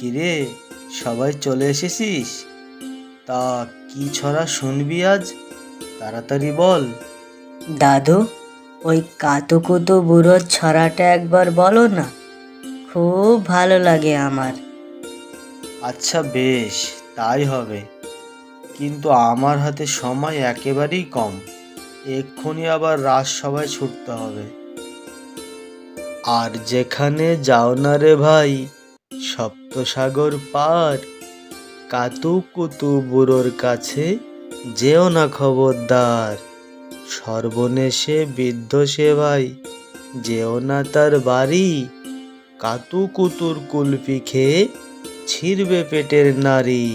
কিরে সবাই চলে এসেছিস? তা কি ছড়া শুনবি আজ? তাড়াতাড়ি বল। দাদু ওই কাতুকুতু বুড়োর ছড়াটা একবার বলো না খুব ভালো লাগে আমার। আচ্ছা বেশ তাই হবে। কিন্তু আমার হাতে সময় একেবারেই কম এক্ষুনি আবার রাজসভায় ছুটতে হবে। আর যেখানে যাও না রে ভাই সপ্তসাগর পার। কাতু কুতু বুড়োর কাছে যেও না খবরদার। সর্বনেশে বৃদ্ধ সে ভাই, যেও না তার বাড়ি। কাতু কুতুর কুলপি খেয়ে ছিঁড়বে পেটের নারী।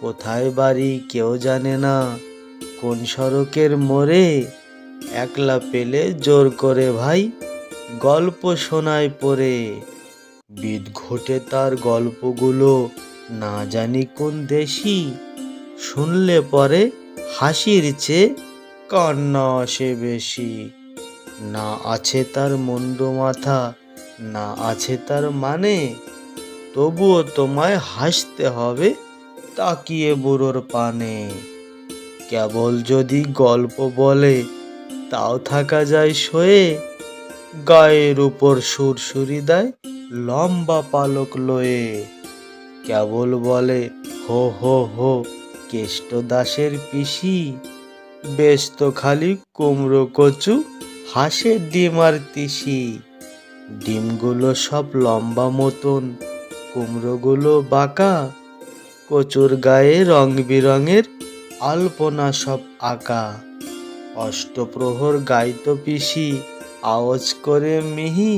কোথায় বাড়ি কেউ জানে না, কোন সড়কের মোড়ে একলা পেলে জোর করে ভাই গল্প শোনায় পড়ে। বিদ ঘটে তার গল্পগুলো, না জানি কোন দেশি। শুনলে পরে হাসির চেয়ে কান্না আসে বেশি। না আছে তার মন্দ মাথা, না আছে তার মানে। তবুও তোমায় হাসতে হবে তাকিয়ে বুড়োর পানে। কেবল যদি গল্প বলে, তাও থাকা যায় শোয়ে গায়ের উপর সুরসুরি দেয় লম্বা পালক লয়ে কেবল বলে, হো হো হো, কেষ্ট দাসের পিসি বেশ তো খালি কুমড়ো কচু হাঁসের ডিম আর তিসি। ডিমগুলো সব লম্বা মতন, কুমড়োগুলো বাঁকা, কচুর গায়ে রং বেরঙের আলপনা সব আঁকা। অষ্টপ্রহর গাইতো পিসি, আওয়াজ করে মিহি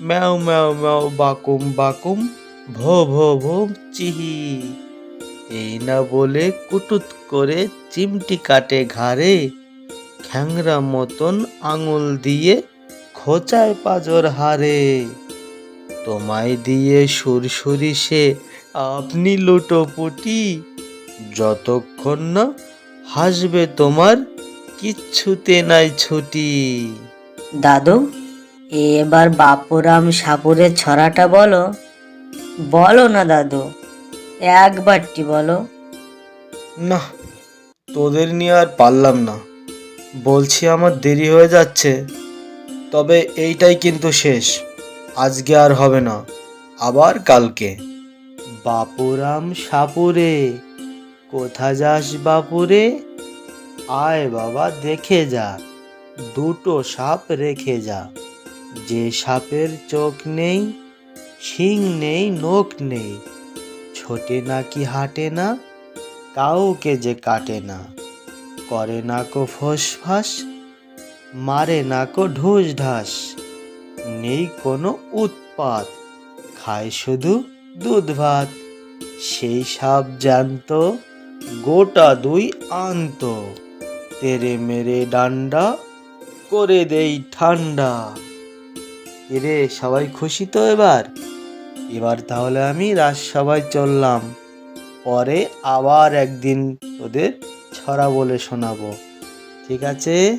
ম্যাও ম্যাও ম্যাও, বাকুম বাকুম, ভো ভো ভো, চিহি। এই না বলে কুটুত করে চিমটি কাটে ঘাড়ে, খ্যাংরা মতন আঙুল দিয়ে খোঁচায় পাজর হারে তোমায় দিয়ে সুরসুরি সে আপনি লুটোপুটি, যতক্ষণ না হাসবে তোমার কিচ্ছুতে নাই ছুটি। দাদু এবার বাপুরাম সাপুরের ছড়াটা বলো। বলো না দাদু একবারটি বলো। না তোদের নিয়ে আর পারলাম না। বলছি আমার দেরি হয়ে যাচ্ছে তবে এইটাই কিন্তু শেষ। আজকে আর হবে না আবার কালকে। বাপুরাম সাপুরে কোথা যাস বাপুরে? আয় বাবা দেখে যা দুটো সাপ রেখে যা। যে সাপের চোখ নেই, শিং নেই, নখ নেই। ছোটে নাকি হাঁটে না, কাউকে যে কাটে না। করে না কো ফোসফাস, মারে না কো ঢুস ঢাস নেই কোনো উৎপাত, খায় শুধু দুধ ভাত। সেই সাপ জানত, গোটা দুই আনত। তেরে মেরে ডান্ডা, করে দেই ঠান্ডা। এরে সবাই খুশি তো এবার? এবার তাহলে আমি রাজসভায় চললাম। পরে আবার একদিন ওদের ছড়া বলে শোনাবো। ঠিক আছে?